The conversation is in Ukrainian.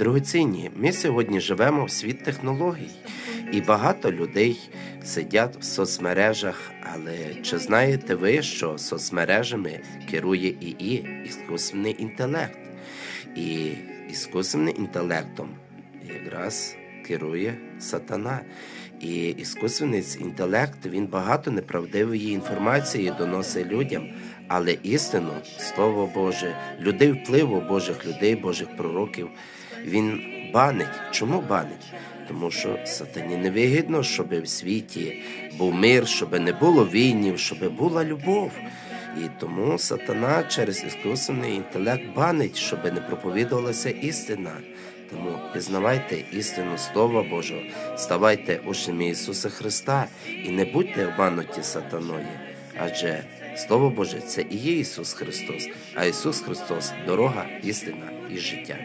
Дорогоцінні, ми сьогодні живемо в світ технологій, і багато людей сидять в соцмережах. Але чи знаєте ви, що соцмережами керує ІІ, іскусний інтелект? І іскусним інтелектом якраз керує сатана. І іскусний інтелект він багато неправдивої інформації доносить людям, але істину, Слово Боже, людей впливу Божих людей, Божих пророків, він банить. Чому банить? Тому що сатані невигідно, щоб в світі був мир, щоб не було війнів, щоб була любов. І тому сатана через іскусний інтелект банить, щоб не проповідувалася істина. Тому пізнавайте істину Слова Божого, ставайте учнями Ісуса Христа і не будьте обмануті сатаною. Адже Слово Боже це і є Ісус Христос, а Ісус Христос дорога, істина і життя.